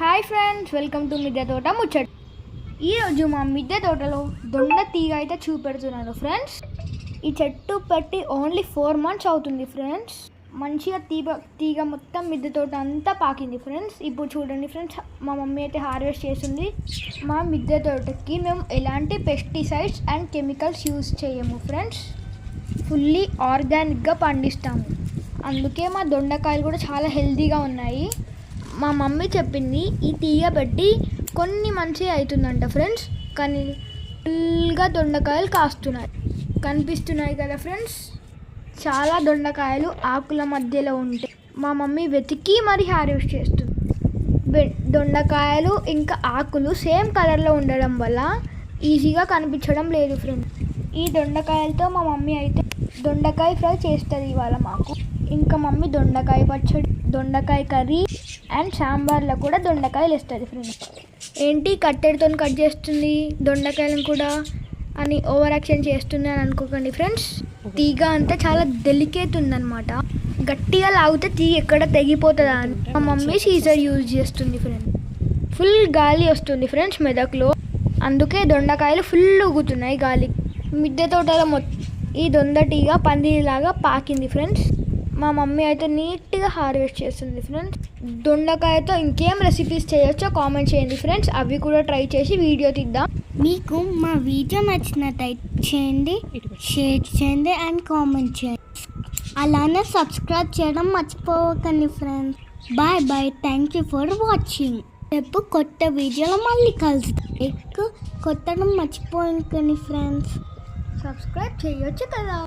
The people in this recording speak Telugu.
హాయ్ ఫ్రెండ్స్ వెల్కమ్ టు మిద్దె తోట ముచ్చట ఈరోజు మా మిద్దె తోటలో దొండ తీగ అయితే చూపెడుతున్నాను ఫ్రెండ్స్ ఈ చెట్టు పెట్టి ఓన్లీ ఫోర్ మంత్స్ అవుతుంది ఫ్రెండ్స్ మంచిగా తీగ తీగ మొత్తం మిద్దె తోట అంతా పాకింది ఫ్రెండ్స్ ఇప్పుడు చూడండి ఫ్రెండ్స్ మా మమ్మీ అయితే హార్వెస్ట్ చేస్తుంది. మా మిద్దె తోటకి మేము ఎలాంటి పెస్టిసైడ్స్ అండ్ కెమికల్స్ యూజ్ చేయము ఫ్రెండ్స్ ఫుల్లీ ఆర్గానిక్గా పండిస్తాము. అందుకే మా దొండకాయలు కూడా చాలా హెల్తీగా ఉన్నాయి. మా మమ్మీ చెప్పింది ఈ తీగ పెట్టి కొన్ని మంచిగా అవుతుందంట ఫ్రెండ్స్. కానీ ఫుల్గా దొండకాయలు కాస్తున్నాయి. కనిపిస్తున్నాయి కదా ఫ్రెండ్స్? చాలా దొండకాయలు ఆకుల మధ్యలో ఉంటాయి మా మమ్మీ వెతికి మరి హార్వెస్ట్ చేస్తుంది. దొండకాయలు ఇంకా ఆకులు సేమ్ కలర్లో ఉండడం వల్ల ఈజీగా కనిపించడం లేదు ఫ్రెండ్స్. ఈ దొండకాయలతో మా మమ్మీ అయితే దొండకాయ ఫ్రై చేస్తుంది ఇవాళ మాకు. ఇంకా మమ్మీ దొండకాయ పచ్చడి దొండకాయ కర్రీ అండ్ సాంబార్లో కూడా దొండకాయలు వేస్తుంది ఫ్రెండ్స్ ఏంటి కట్టెడితో కట్ చేస్తుంది? దొండకాయలను కూడా అని ఓవర్ యాక్షన్ చేస్తుంది అని అనుకోకండి ఫ్రెండ్స్ తీగ అంతా చాలా డెలికేట్ ఉందన్నమాట. గట్టిగా లాగితే తీగ ఎక్కడ తెగిపోతుందా అని మా మమ్మీ సీజర్ యూజ్ చేస్తుంది ఫ్రెండ్స్ ఫుల్ గాలి వస్తుంది ఫ్రెండ్స్ మెదక్లో. అందుకే దొండకాయలు ఫుల్ ఊగుతున్నాయి గాలి. మిద్దె తోటలో మొత్తం ఈ దొందటిగా పందిరిలాగా పాకింది ఫ్రెండ్స్ మా మమ్మీ అయితే నీట్గా హార్వెస్ట్ చేస్తుంది ఫ్రెండ్స్. దొండకాయతో ఇంకేం రెసిపీస్ చేయొచ్చో కామెంట్ చేయండి ఫ్రెండ్స్. అవి కూడా ట్రై చేసి వీడియో తీద్దాం. మీకు మా వీడియో నచ్చినట్టయితే చేయండి షేర్ చేయండి అండ్ కామెంట్ చేయండి. అలానే సబ్స్క్రైబ్ చేయడం మర్చిపోకండి friends bye bye thank you for watching రేపు కొత్త వీడియోలో మళ్ళీ కలుస్తాం ఎక్కువ కొట్టడం మర్చిపోకండి ఫ్రెండ్స్ సబ్స్క్రైబ్ చేయొచ్చు కదా.